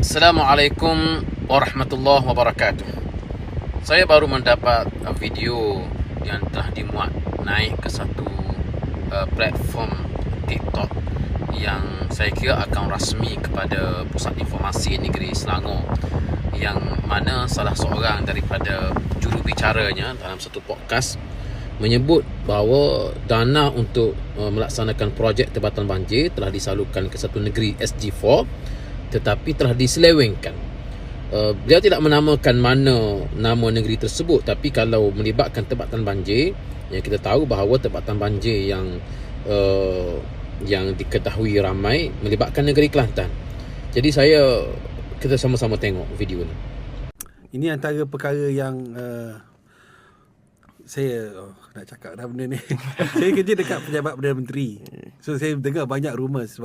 Assalamualaikum warahmatullahi wabarakatuh. Saya baru mendapat uh, video yang telah dimuat naik ke satu uh, platform TikTok yang saya kira akan rasmi kepada Pusat Informasi Negeri Selangor yang mana salah seorang daripada jurubicaranya dalam satu podcast menyebut bahawa dana untuk uh, melaksanakan projek Tebatan Banjir telah disalurkan ke satu negeri SG4 tetapi telah diselewengkan. Uh, beliau tidak menamakan mana nama negeri tersebut tapi kalau melibatkan tempatan banjir yang kita tahu bahawa tempatan banjir yang uh, yang diketahui ramai melibatkan negeri Kelantan. Jadi saya kita sama-sama tengok video ni. Ini antara perkara yang uh, saya oh, nak cakap dah benda ni. saya kerja dekat pejabat Perdana Menteri. So saya dengar banyak rumours.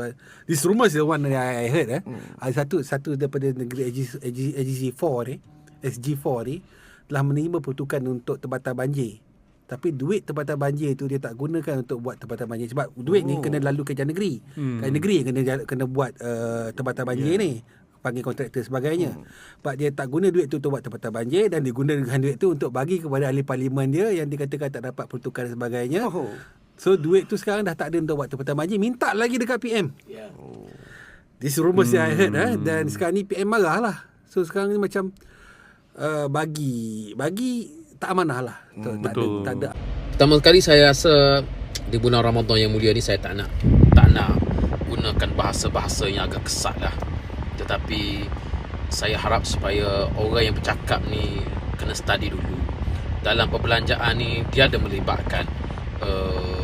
This rumours is the one that I heard eh. Hmm. Ada satu satu daripada negeri AG, AG, AGC4 ni, SG4 ni telah menerima pertukan untuk tempatan banjir. Tapi duit tempatan banjir tu dia tak gunakan untuk buat tempatan banjir sebab duit oh. ni kena lalu kerja negeri. Hmm. Kerja negeri yang kena kena buat uh, tempatan banjir yeah. ni panggil kontraktor sebagainya. Hmm. Sebab dia tak guna duit tu untuk buat tempatan banjir dan digunakan duit tu untuk bagi kepada ahli parlimen dia yang dikatakan tak dapat pertukaran sebagainya. Oh. So duit tu sekarang dah tak ada untuk buat tempatan banjir, minta lagi dekat PM. Yeah. Oh. This rumours hmm. yang I heard eh? dan sekarang ni PM marah lah. So sekarang ni macam uh, bagi bagi tak amanah lah. Hmm, tak, betul. Ada, tak ada. Pertama sekali saya rasa di bulan Ramadan yang mulia ni saya tak nak tak nak gunakan bahasa-bahasa yang agak kesat lah tetapi saya harap supaya orang yang bercakap ni kena study dulu dalam perbelanjaan ni dia ada melibatkan uh,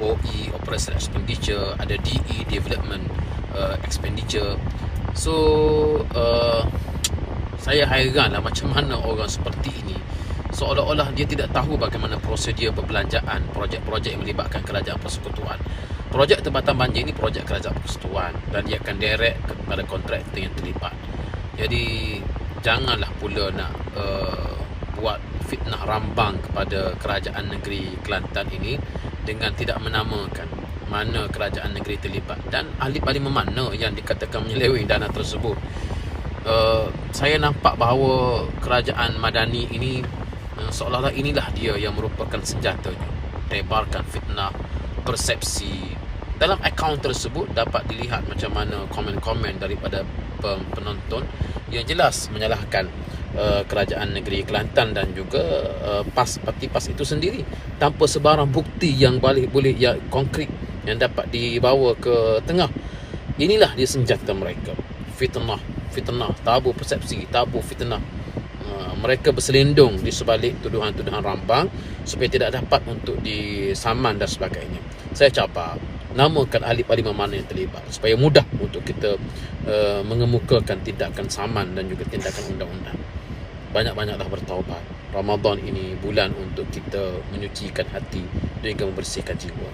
OE operation expenditure ada DE development uh, expenditure. So uh, saya hairan lah macam mana orang seperti ini. Seolah-olah dia tidak tahu bagaimana prosedur perbelanjaan projek-projek yang melibatkan kerajaan persekutuan. Projek tempatan banjir ini projek kerajaan persekutuan dan dia akan direct kepada kontraktor yang terlibat. Jadi janganlah pula nak uh, buat fitnah rambang kepada kerajaan negeri Kelantan ini dengan tidak menamakan mana kerajaan negeri terlibat. Dan ahli parlimen mana yang dikatakan menyeleweng dana tersebut? Uh, saya nampak bahawa kerajaan madani ini uh, seolah-olah inilah dia yang merupakan senjatanya. Tebarkan fitnah persepsi. Dalam akaun tersebut dapat dilihat macam mana komen-komen daripada penonton yang jelas menyalahkan uh, kerajaan negeri Kelantan dan juga uh, PAS parti PAS itu sendiri tanpa sebarang bukti yang balik boleh ya konkret yang dapat dibawa ke tengah. Inilah dia senjata mereka. Fitnah fitnah tabu persepsi tabu fitnah. Uh, mereka berselindung di sebalik tuduhan-tuduhan rambang supaya tidak dapat untuk disaman dan sebagainya. Saya cabar namakan ahli parlimen mana yang terlibat supaya mudah untuk kita uh, mengemukakan tindakan saman dan juga tindakan undang-undang. Banyak-banyaklah bertaubat. Ramadan ini bulan untuk kita menyucikan hati dan juga membersihkan jiwa